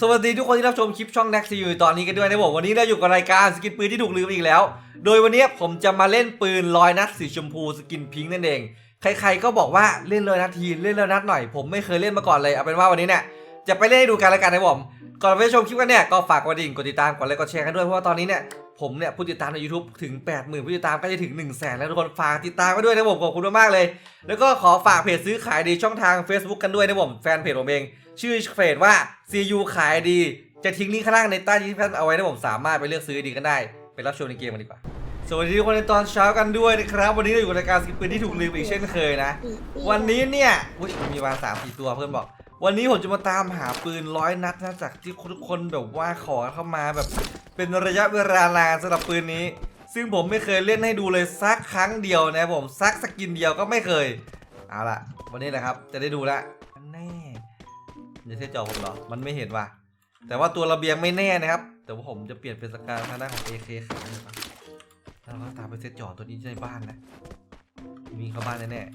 สวัสดีทุกคนที่รับชมคลิปช่อง n น็กซีอยู่ตอนนี้กันด้วยนะผมวันนี้เราอยู่กับรายการสกินปืนที่ถูกลืมอีกแล้ว โดยวันนี้ผมจะมาเล่นปืนลอยนัดสีชมพูสกินพิงค์นั่นเอง ใครๆก็บอกว่าเล่นลอยนัดทีเล่นลอยนัดหน่อยผมไม่เคยเล่นมาก่อนเลยเอาเป็นว่าวันนี้เนี่ยจะไปเล่นให้ดูกันแล้วกันนะผมก่อนไปชมคลิปกันเนี่ยก็ฝากกดดิ่งกดติดตามกดไลค์กดแชร์กันด้วยเพราะว่าตอนนี้เนี่ยผมเนี่ยผู้ติดตามใน YouTube ถึง 80,000ผู้ติดตามก็จะถึง 1 0 0 0 0แสนแล้วทุกคนฝากติดตามกันด้วยนะผมขอบคุณมากๆเลย แล้วก็ขอฝากเพจซื้อขายดีช่องทาง Facebook กันด้วยนะผมแฟนเพจผมเอง ชื่อเพจว่า CU ขายดี จะทิ้งลิงก์ข้างล่างในใต้ที่ท่านเอาไว้นะผมสามารถไปเลือกซื้อดีกันได้ ไปรับชมในเกมกันดีกว่า สวัสดีทุกคนในตอนเช้ากันด้วยนะครับ วันนี้เราอยู่กับรายการสกิปปืนที่ถูกลืมอีกเช่นเคยนะ วันนี้เนี่ยอุ๊ยมีวาสามสี่ตัวเพื่อนบอก วันนี้ผมจะมาตามหาปืนร้อยนัดนะจากที่ทุกคนแบบว่าขอเข้ามาแบบ เป็นระยะเวลานานสำหรับปืนนี้ ซึ่งผมไม่เคยเล่นให้ดูเลยสักครั้งเดียวนะผมสักสกินเดียวก็ไม่เคย เอาล่ะ วันนี้นะครับจะได้ดูละแน่ จะใช่จอผมเหรอ มันไม่เห็นว่ะ แต่ว่าตัวระเบียงไม่แน่นะครับ แต่ว่าผมจะเปลี่ยนเป็นสกาทางด้านของ AK ขายนะครับแล้วเราก็ตามไปเซตจอตัวนี้ในบ้านนะ มีเข้าบ้านแน่ๆ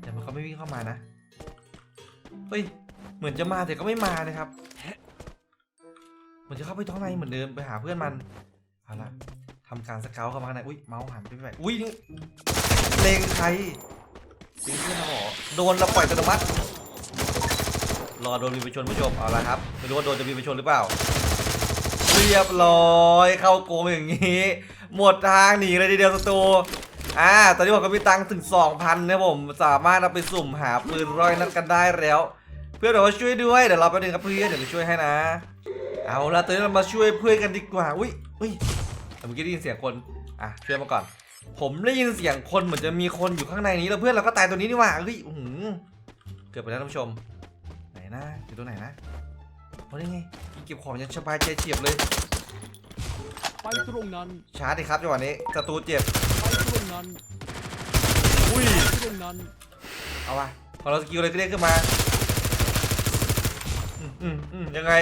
แต่มันเขาไม่วิ่งเข้ามานะ เฮ้ย เหมือนจะมาแต่ก็ไม่มานะครับเหมือนจะเข้าไปท้องในเหมือนเดิมไปหาเพื่อนมันเอาละทำการสเกลเข้ามาข้างในอุ้ยเมาส์หันไปไปอุ้ยนี่เลงใคร เลงเพื่อนเราเหรอโดนเราปล่อยอัตโนมัติรอโดนมีไปชนผู้ชมเอาละครับไม่รู้ว่าโดนจะมีไปชนหรือเปล่า เรียบร้อยเข้าโกงอย่างนี้ หมดทางหนีเลยทีเดียวสตูอ่าตอนนี้ผมก็มีตังค์ถึง 2,000นะผมสามารถเอาไปสุ่มหาปืนร้อยนัดกันได้แล้ว เพื่อนบอกว่าช่วยด้วยเดี๋ยวเราไปบนึงครับเพื่อนเดี๋ยวเราช่วยให้นะ เอาละตอนนี้เรามาช่วยเพื่อนกันดีกว่าอุ้ยอุ้ยเมื่อกี้ได้ยินเสียงคนอะช่วยมาก่อน ผมได้ยินเสียงคนเหมือนจะมีคนอยู่ข้างในนี้แล้วเพื่อนเราก็ตายตัวนี้นี่หว่าเฮ้ยอื้อหือเกือบไปแล้วท่านผู้ชม ไหนนะอยู่ตัวไหนนะโอ้ยนี่ไงเก็บของยังสบายใจเฉียบเลยไปตรงนั้นชาร์จดิครับจังหวะนี้ศัตรูเจ็บไปตรงนั้นอุ้ยไปตรงนั้นเอาวะพอเราสกิลเลยก็เรียกขึ้นมาอืมอืมอืมยังไง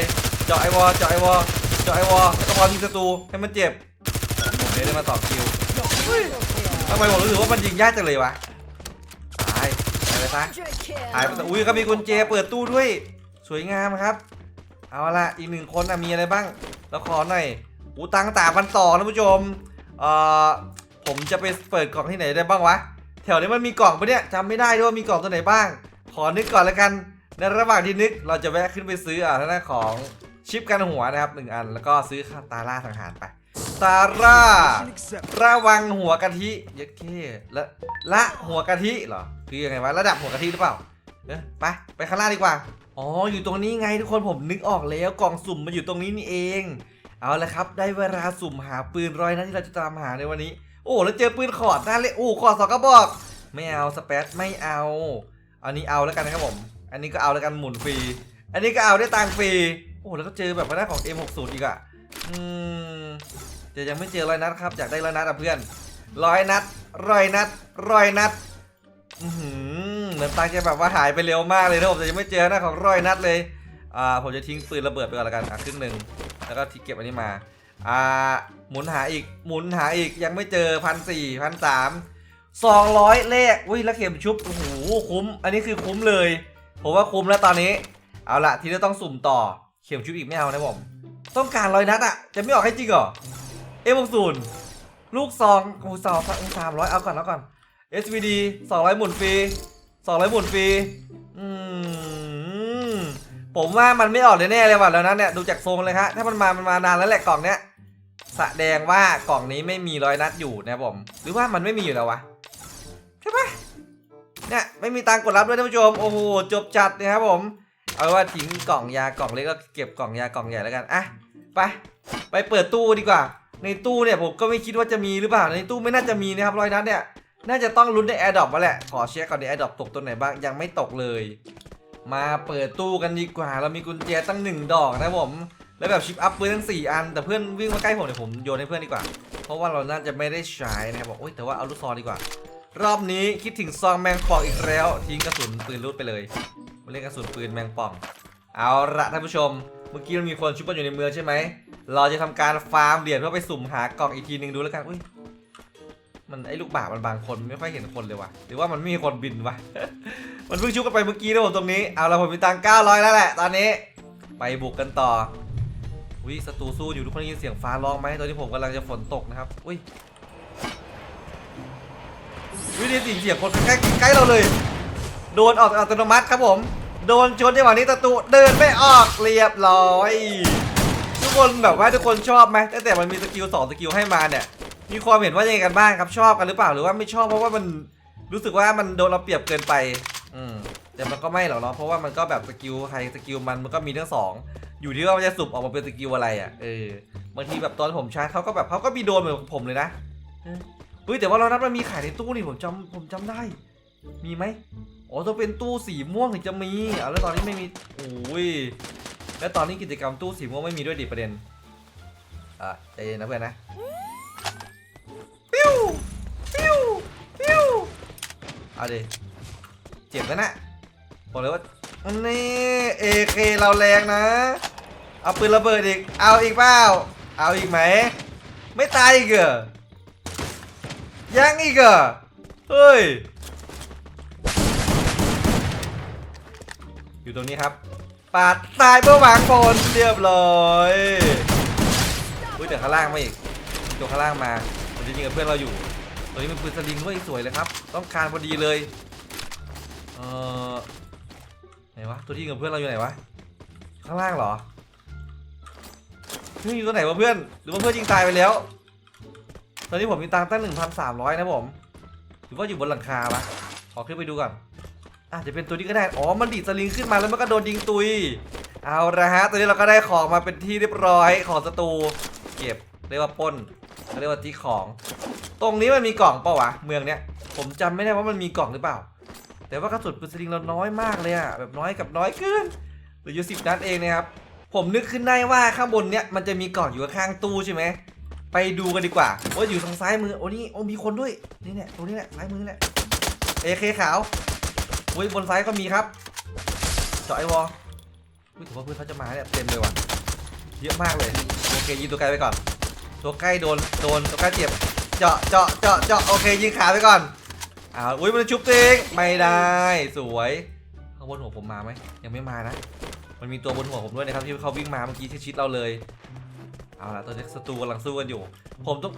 เจาะไอวอลเจาะไอวอลเจาะไอวอลแล้วก็พอยิงศัตรูให้มันเจ็บผมเลยได้มาต่อคิว ทำไมผมรู้สึกว่ามันยิงยากจังเลยวะตายตายไปซะตายไปซะอุ้ยก็มีกุญแจเปิดตู้ด้วย สวยงามครับ เอาละอีกหนึ่งคนนะมีอะไรบ้างแล้วขอหน่อยอูตังตาพันต่อนะผู้ชมเอ่อผมจะไปเปิดกล่องที่ไหนได้บ้างวะแถวนี้มันมีกล่องปะเนี่ยจำไม่ได้ด้วยว่ามีกล่องตัวไหนบ้าง ขอนึกก่อนแล้วกัน ในระหว่างที่นึกเราจะแวะขึ้นไปซื้ออ่าทางด้านของชิปกันหัวนะครับหนึ่งอัน แล้วก็ซื้อข้าวตาล่าสังหารไป ตาล่า ระวังหัวกะทิเยัดเข้ละละหัวกะทิเหรอ คือยังไงวะ ระดับหัวกะทิหรือเปล่าเออไป ไปข้างล่างดีกว่า อ๋อ อยู่ตรงนี้ไงทุกคนผมนึกออกแล้ว กล่องสุ่มมันอยู่ตรงนี้นี่เอง เอาละครับ ได้เวลาสุ่มหาปืนร้อยนัดที่เราจะตามหาในวันนี้ โอ้ แล้วเจอปืนขอดน่าเล่นโอ้ขอดสองกระบอก ไม่เอา สเปซไม่เอา อันนี้เอาแล้วกันนะครับผม อันนี้ก็เอาแล้วกันหมุนฟรี อันนี้ก็เอาได้ตังฟรี โอ้ แล้วก็เจอแบบว่าได้ของ M60 อีกอะอืม จะยังไม่เจอร้อยนัดครับอยากได้ร้อยนัดอะเพื่อนร้อยนัดร้อยนัดร้อยนัดอือหือเหมือนตังจะแบบว่าหายไปเร็วมากเลยนะผมแต่ยังไม่เจอหน้าของร้อยนัดเลยอ่าผมจะทิ้งปืนระเบิดไปก่อนละกันอะครึ่งหนึ่งแล้วก็ทิ้งเก็บอันนี้มาอ่าหมุนหาอีกหมุนหาอีกยังไม่เจอพันสี่พันสามสองร้อยเลขอุ้ยแล้วเข็มชุบโอ้โหคุ้ม อันนี้คือคุ้มเลย ผมว่าคุ้มแล้วตอนนี้ เอาละทีนี้ต้องสุ่มต่อเข็มชุบอีกไม่เอานะผมต้องการร้อยนัดอะจะไม่ออกให้จริงเหรอ เอ็มศูนย์ลูกซองโอ้สองสามร้อยเอาก่อนแล้วก่อน SVD 200หมุนฟรี200หมุนฟรีอืมผมว่ามันไม่ออกแน่ๆเลยว่ะแล้วนั้นเนี่ยดูจากทรงเลยฮะถ้ามันมามันมานานแล้วแหละกล่องเนี้ยแสดงว่ากล่องนี้ไม่มีร้อยนัดอยู่นะผมหรือว่ามันไม่มีอยู่แล้ววะใช่ปะเนี่ยไม่มีตังกดรับด้วยท่านผู้ชมโอ้โหจบจัดนะครับผมเอาว่าทิ้งกล่องยากล่องเล็กก็เก็บกล่องยากล่องใหญ่แล้วกันอะไปไปเปิดตู้ดีกว่า ในตู้เนี่ยผมก็ไม่คิดว่าจะมีหรือเปล่าในตู้ไม่น่าจะมีนะครับรอยนัดเนี่ยน่าจะต้องลุ้นในแอร์ดรอปมาแหละขอเช็คก่อนในแอร์ดรอปตกตัวไหนบ้างยังไม่ตกเลย มาเปิดตู้กันดีกว่า เรามีกุญแจตั้งหนึ่งดอกนะผมแล้วแบบชิปอัพปืนทั้ง4อัน แต่เพื่อนวิ่งมาใกล้ผมเดี๋ยวผมโยนให้เพื่อนดีกว่า เพราะว่าเราน่าจะไม่ได้ใช้นะครับบอกโอ๊ยแต่ว่าเอาลูกซองดีกว่า รอบนี้คิดถึงซองแมงป่องอีกแล้ว ทิ้งกระสุนปืนรูดไปเลยมาเล่นกระสุนปืนแมงป่อง เอาละท่านผู้ชม เมื่อกี้มันมีคนชุบกันอยู่ในเมืองใช่ไหม เราจะทำการฟาร์มเหรียญเพื่อไปสุ่มหากล่องอีกทีหนึ่งดูแล้วกันอุ้ยมันไอ้ลูกบาศก์มันบางคนไม่ค่อยเห็นคนเลยว่ะ หรือว่ามันไม่มีคนบินวะ มันเพิ่งชุบกันไปเมื่อกี้นะผมตรงนี้ เอาละผมมีตังค์900แล้วแหละ ตอนนี้ ไปบุกกันต่อ อุ้ยศัตรูสู้อยู่ทุกคนได้ยินเสียงฟ้าร้องไหมตอนนี้ผมกำลังจะฝนตกนะครับ อุ้ยวิธีเสียงคนใกล้ๆใกล้เราเลย โดนออกอัตโนมัติครับผม โดนชนจังหวะนี้ศัตรูเดินไม่ออกเรียบร้อย ทุกคนแบบว่าทุกคนชอบไหมตั้งแต่มันมีสกิลสองสกิลให้มาเนี่ยมีความเห็นว่ายังไงกันบ้างครับชอบกันหรือเปล่าหรือว่าไม่ชอบเพราะว่ามันรู้สึกว่ามันโดนเราเปรียบเกินไป อืมแต่มันก็ไม่หรอกเนาะเพราะว่ามันก็แบบสกิลใครสกิลมันมันก็มีทั้งสองอยู่ที่ว่ามันจะสุ่มออกมาเป็นสกิลอะไรอะเออบางทีแบบตอนผมชาร์จเขาก็แบบเขาก็มีโดนเหมือนผมเลยนะเออเฮ้ยแต่ว่าเรานัดมันมีขายในตู้นี่ผมจำผมจำได้ มีไหม อ๋อต้องเป็นตู้สีม่วงถึงจะมีอะแล้วตอนนี้ไม่มีโอ้ยแล้วตอนนี้กิจกรรมตู้สีม่วงไม่มีด้วยดิประเด็นอะใจเย็นนะเพื่อนนะปิ้วปิ้วปิ้วเอาดิเจ็บแล้วนะบอกเลยว่านี่เอเคเราแรงนะ เอาปืนระเบิดอีก เอาอีกเปล่าเอาอีกไหม ไม่ตายอีกเหรอยังอีกเหรอเฮ้ย อยู่ตรงนี้ครับ ปาดตายเพื่อหวังผลเรียบร้อยอุ้ยแต่ข้างล่างมาอีกตัวข้างล่างมาผมจะยิงกับเพื่อนเราอยู่ตัวนี้เป็นปืนสลิงด้วยสวยเลยครับ ต้องการพอดีเลยเออไหนวะตัวที่ยิงกับเพื่อนเราอยู่ไหนวะข้างล่างเหรอเฮ้ยอยู่ตัวไหนวะเพื่อนหรือว่าเพื่อนยิงตายไปแล้ว ตอนนี้ผมมีตังค์ตั้งหนึ่งพันสามร้อยนะผมหรือว่าอยู่บนหลังคาวะขอขึ้นไปดูก่อน อาจจะเป็นตัวนี้ก็ได้ อ๋อ มันดีดสลิงขึ้นมาแล้วมันก็โดนยิงตุย เอาละฮะ ตอนนี้เราก็ได้ของมาเป็นที่เรียบร้อยของศัตรู เก็บ เรียกว่าป้นเรียกว่าที่ของ ตรงนี้มันมีกล่องเปล่าวะ เมืองเนี้ย ผมจำไม่ได้ว่ามันมีกล่องหรือเปล่า แต่ว่ากระสุนปืนสลิงเราน้อยมากเลยอะแบบน้อยกับน้อยเกินหลืออยู่สิบนัดเองนะครับ ผมนึกขึ้นได้ว่าข้างบนเนี้ยมันจะมีกล่องอยู่ข้างตู้ใช่ไหม ไปดูกันดีกว่าว่าอยู่ทางซ้ายมือ โอ้นี่ โอ้มีคนด้วย นี่เนี่ยตรงนี้แหละซ้ายมือแหละ เอเคขาว อุ้ยบนซ้ายก็มีครับ เจาะไอวอลอุ้ยถือว่าเพื่อนเขาจะมาเนี่ยเต็มเลยว่ะเยอะมากเลยโอเคยิงตัวไกลไปก่อน ตัวใกล้โดนโดนตัวใกล้เจ็บเจาะเจาะเจาะเจาะโอเคยิงขาไปก่อนอ้าวอุ้ยมันชุบตัวเองไม่ได้สวยข้างบนหัวผมมาไหมยังไม่มานะ มันมีตัวบนหัวผมด้วยนะครับที่เขาวิ่งมาเมื่อกี้ชิดเราเลยเอาละตอนนี้ศัตรูกำลังสู้กันอยู่ ผมต้อง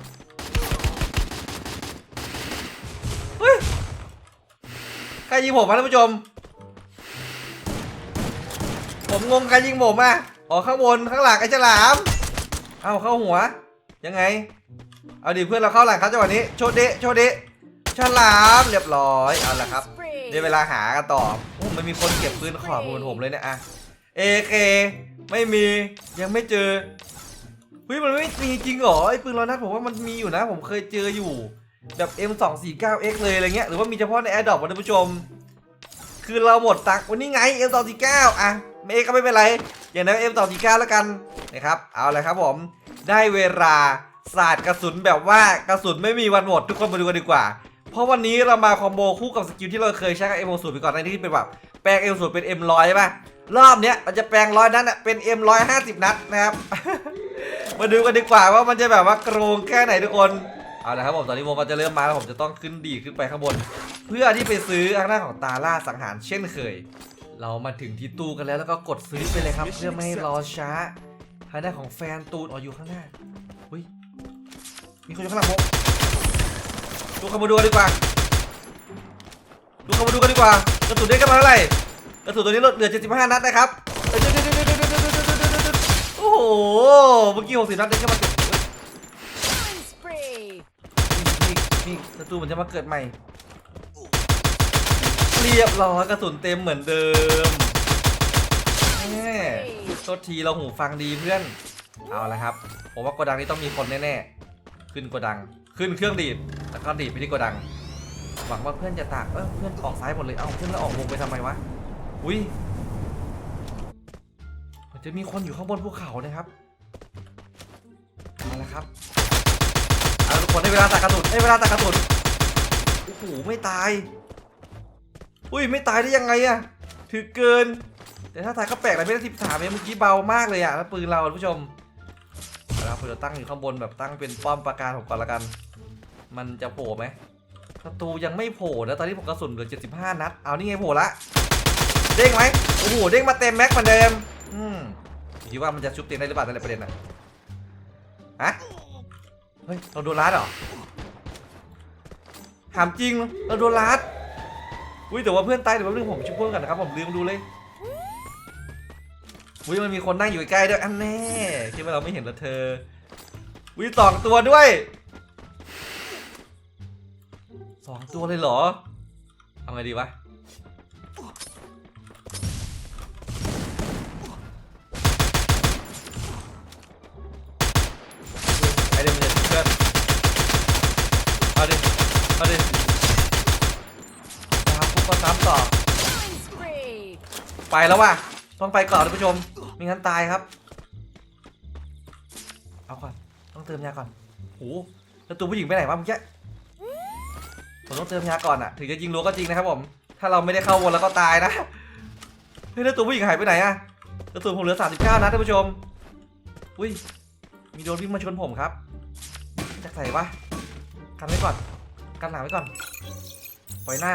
เฮ้ย ใค รยิงผมวะท่านผู้ชม ผมงงใครยิงผมอะอ๋อข้างบนข้างหลังไอ้ฉลาม เอาเข้าหัว ยังไง เอาดิเพื่อนเราเข้าหลังครับจังหวะนี้โชดเดะโชดเดะฉลามเรียบร้อยเอาละครับได้เวลาหากันต่อโอ้มันมีคนเก็บปืนขอบเหมือผมเลยเนี่ยอะเอเคไม่มียังไม่เจอเฮ้ยมันไม่มีจริงเหรอไอ้ปืนร้อยนัดผมว่ามันมีอยู่นะ ผมเคยเจออยู่ แบบ M249X เลยอะไรเงี้ยหรือว่ามีเฉพาะใน AirDrop วะท่านผู้ชม คือเราหมดตังวันนี้ไง M249 อะไม่ก็ไม่เป็นไร อย่างนั้น M249 แล้วกันนะครับ เอาเลยครับผม ได้เวลาศาสตร์กระสุนแบบว่ากระสุนไม่มีวันหมดทุกคนมาดูกันดีกว่า เพราะวันนี้เรามาคอมโบคู่กับสกิลที่เราเคยใช้กับ M60 ไปก่อนในที่เป็นแบบแปลง M60 เป็น M100 ใช่ปะรอบเนี้ยเราจะแปลงร้อยนั้นน่ะเป็น M150 นัดนะครับ มาดูกันดีกว่าว่ามันจะแบบว่าโกรงแค่ไหนทุกคน เอาละครับผมตอนนี้วงก็จะเริ่มมาแล้วผมจะต้องขึ้นดีดขึ้นไปข้างบน เพื่อที่ไปซื้อทางด้านของตาล่าสังหารเช่นเคย เรามาถึงที่ตู้กันแล้วแล้วก็กดซื้อไปเลยครับเพื่อไม่ให้รอช้าทางด้านของแฟนตูนอ๋ออยู่ข้างหน้าอุ้ยมีคนอยู่ข้างหลังผมดูเข้ามาดูกันดีกว่าดูเข้ามาดูกันดีกว่ากระสุนได้กันมาเท่าไหร่กระสุนตัวนี้เหลือ75นัดนะครับโอ้โหเมื่อกี้60นัดได้แค่มาเก็บ นี่ศัตรูมันจะมาเกิดใหม่ เรียบร้อยกระสุนเต็มเหมือนเดิมแม่โทษทีเราหูฟังดีเพื่อน เอาละครับ ผมว่าโกดังนี้ต้องมีคนแน่ๆ ขึ้นโกดัง ขึ้นเครื่องดีด แล้วก็ดีดไปที่โกดัง หวังว่าเพื่อนจะตากเออเพื่อนออกซ้ายหมดเลย เอ้าเพื่อนแล้วออกวงไปทำไมวะ อุ้ยมันจะมีคนอยู่ข้างบนภูเขานะครับเอาละครับ คนให้เวลาตักกระสุนให้เวลาตักกระสุนโอ้โหไม่ตายอุ้ยไม่ตายได้ยังไงอะถือเกิน แต่ถ้าตายก็แปลกเลยไม่ได้สิบสามเมื่อกี้เบามากเลยอะแล้วปืนเราคุณผู้ชมเอาละครับผมจะตั้งอยู่ข้างบนแบบตั้งเป็นป้อมปราการผมก่อนละกัน มันจะโผล่ไหมศัตรูยังไม่โผล่นะตอนนี้ผมกระสุนเหลือ 75 นัด เอานี่ไงโผล่ละ เด้งไหมโอ้โหเด้งมาเต็มแม็กเหมือนเดิม อืมคิดว่ามันจะชุบเตียงได้หรือเปล่านั่นประเด็นนะฮะ เฮ้ย เราโดนลัดเหรอ ถามจริง เราโดนลัด อุ้ยแต่ว่าเพื่อนตายเดี๋ยวแป๊บนึงผมชุบเพื่อนกันนะครับ ผมลืมดูเลย อุ้ยมันมีคนนั่งอยู่ใกล้ด้วย อันแน่คิดว่าเราไม่เห็นละเธอ อุ้ยสองตัวด้วยสองตัวเลยเหรอ เอาไงดีวะ ไปแล้วว่ะต้องไปก่อนท่านผู้ชมไม่งั้นตายครับ เอาก่อนต้องเติมยาก่อนโหแล้วตัวผู้หญิงไปไหนวะเมื่อกี้ผมต้องเติมยาก่อนอะถึงจะยิงรั้วก็จริงนะครับผม ถ้าเราไม่ได้เข้าวนแล้วก็ตายนะเฮ้ยแล้วตัวผู้หญิงหายไปไหนอะกระสุนผมเหลือ 39นะท่านผู้ชม อุ้ย มีโดนวิ่งมาชนผมครับจะใส่ปะกันไว้ก่อน กันหลังไว้ก่อน ปล่อยหน้า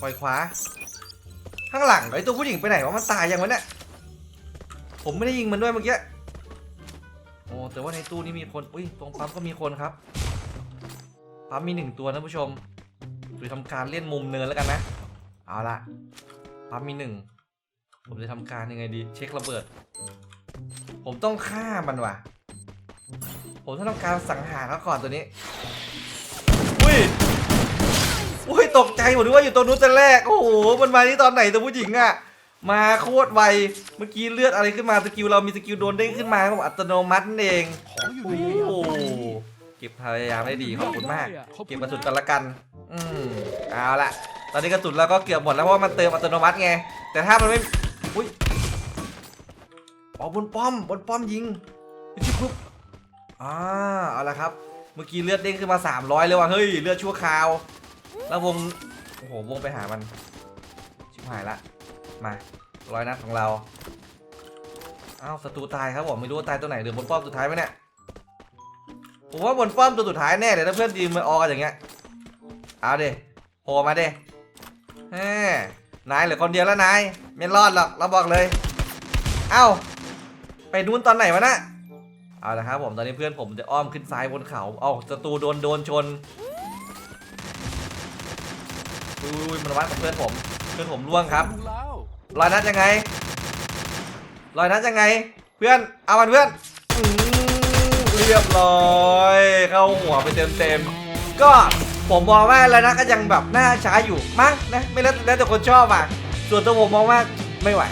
ปล่อยขวา ข้างหลังไอตัวผู้หญิงไปไหนวะมันตายยังวะเนี่ยผมไม่ได้ยิงมันด้วยเมื่อกี้โอ้แต่ว่าในตู้นี้มีคนอุ้ยตรงปั๊มก็มีคนครับปั๊มมีหนึ่งตัวนะผู้ชมไปทำการเล่นมุมเนินแล้วกันนะเอาละปั๊มมีหนึ่งผมจะทำการยังไงดีเช็คระเบิด ผมต้องฆ่ามันว่ะ ผมต้องทำการสังหารเขาก่อนตัวนี้ อุ้ยตกใจหมดด้วยว่าอยู่ตรงนู้นแต่แรก โอ้โห มันมาที่ตอนไหนตัวผู้หญิงอะมาโคตรไว เมื่อกี้เลือดอะไรขึ้นมาสกิลเรามีสกิลโดนเด้งขึ้นมาครับอัตโนมัตินเองของอยู่โอ้โหเก็บพยายามได้ดีขอบคุณมาก เก็บกระสุนกันละกัน อืมเอาละตอนนี้กระสุนเราก็เกือบหมดแล้วเพราะว่ามันเติมอัตโนมัติไง แต่ถ้ามันไม่ อุ้ยอ๋อบนป้อมบนป้อมยิงชิบปุ๊บอ่าเอาละครับ เมื่อกี้เลือดเด้งขึ้นมา 300 เลยว่ะ เฮ้ย เลือดชั่วคราว แล้ววง โอ้โห วงไปหามัน ชิบหายละ มาร้อยนัดของเรา อ้าวศัตรูตายครับผมไม่รู้ว่าตายตัวไหนหรือบนป้อมสุดท้ายไหมเนี่ย ผมว่าบนป้อมตัวสุดท้ายแน่เลยถ้าเพื่อนทีมมันออกันอย่างเงี้ย เอาเดโผล่มาเดแหมนายเหลือคนเดียวแล้วนายไม่รอดหรอกเราบอกเลย เอ้า ไปนู้นตอนไหนวะนะเอาละครับผมตอนนี้เพื่อนผมจะอ้อมขึ้นซ้ายบนเขา เอาศัตรูโดนโดนชน อุ้ยมันวัดกับเพื่อนผมเพื่อนผมล่วงครับดูแล้วรอยนัดยังไงรอยนัดยังไง เพื่อนเอามันเพื่อนอืมเรียบร้อย เข้าหัวไปเต็มเต็มๆก็ผมมองว่ารอยนัดก็ยังแบบน่าช้าอยู่มั้งนะไม่แล้วแล้วแต่คนชอบอะส่วนตัวผมมองว่าไม่ไหว